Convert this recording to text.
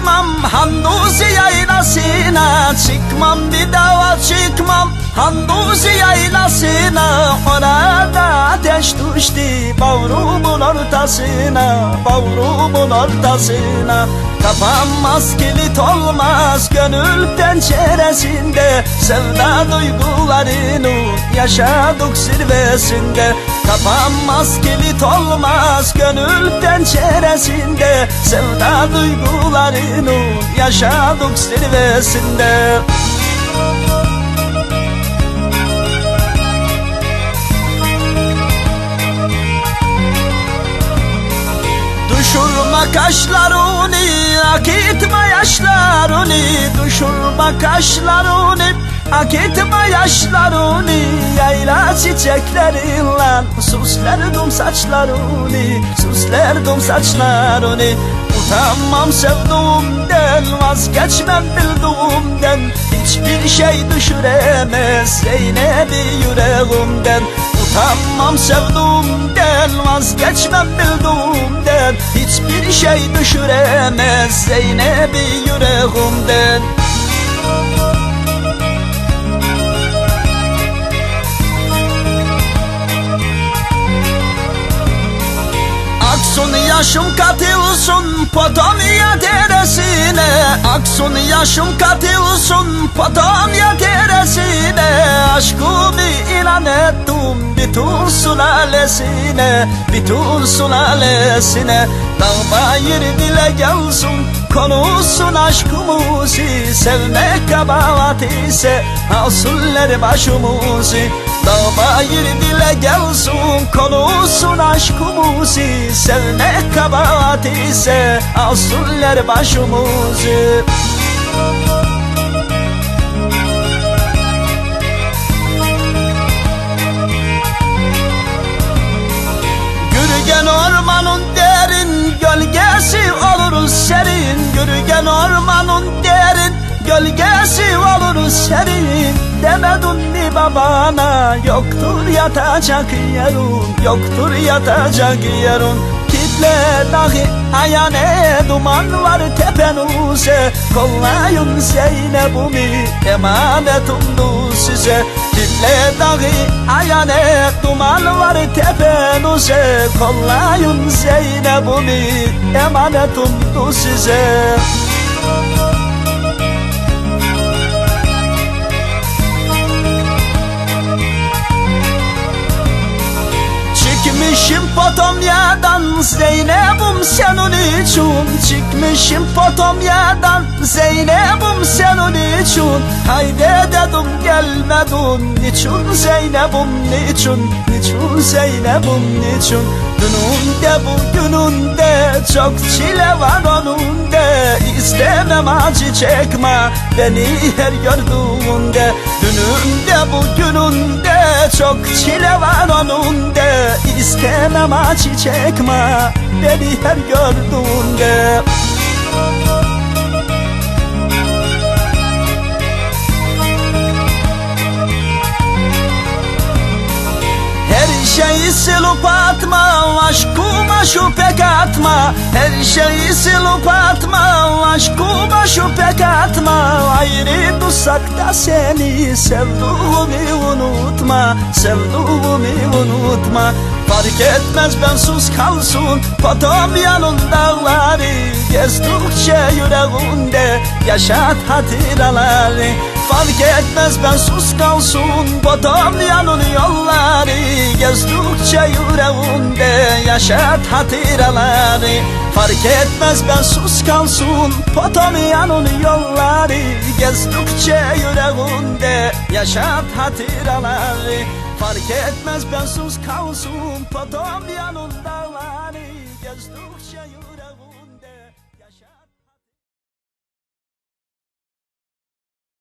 çıkmam Handuzi yaylasına Çıkmam bir daha çıkmam Handuzi yaylasına Orada ateş düştü Bavrumun ortasına Bavrumun ortasına. Kapanmaz kilit olmaz Gönül penceresinde Sevda duygularını Yaşadık zirvesinde Kapanmaz kilit olmaz Gönül penceresinde Sevda duygularını Yaşadık zirvesinde kaşlarını, akıtma yaşlarını Düşürme kaşlarını, akıtma yaşlarını Yayla çiçeklerinle süslerdim saçlarını Süslerdim saçlarını. Utanmam sevduğumden, vazgeçmem bildiğimden Hiçbir şey düşüremez Zeynep'i yüreğimden Utanmam sevduğumden, vazgeçmem bildiğimden Hiçbir şey düşüremez Zeynep'i yüreğimden Aksun yaşım katılsın Potamya deresine. Aksun yaşım katılsın Potamya deresine. Aşkımı ilan ettim bütün sülalesine Bütün sülalesine Dağ bayır dile gelsin Konuşsun aşkımızı Sevmek kabahat ise Alsınlar başımızı Dağ bayır dile gelsin Konuşsun aşkımızı Sevmek kabahat ise Alsınlar başımızı Gürgen gölgesi olur serin Demedin mi babana yoktur yatacak yerin Yoktur yatacak yerin Kitle dahi ayane duman var tepenize Kollayın Zeynep'imi emanetimdi size. Kitle dahi ayane duman var tepenize Kollayın Zeynep'imi emanetimdi size Çıkmışım Potomya'dan Zeynep'im senin için Çıkmışım Potomya'dan Zeynep'im senin için. Haydi dedim gelmedin Niçin? Zeynep'im niçin? Niçin Zeynep'im niçin? Dününde bugününde çok çile var onun de İstemem acı çekme beni her gördüğünde. Dününde bugününde çok çile var onun de İstemem acı çekme beni her gördüğünde Her şeyi silip atma Aşkıma şüphe atma Her şeyi silip atma Aşkıma şüphe atma Ayrı tutsak da seni Sevduğumu unutma Sevduğumu unutma Fark etmez ben sus kalsın. Potomya'nın dağları Gezdikçe yüreğinde Yaşat hatıraları. Fark etmez ben sus kalsın. Potomya'nın yolları Gezdikçe yüreğinde Yaşat hatıraları. Fark etmez ben sus kalsın. Potomya'nın yolları Gezdikçe yüreğinde Yaşat hatıraları Fark etmez ben sus kalsın Potomya'nın dağları Gezdikçe Yaşat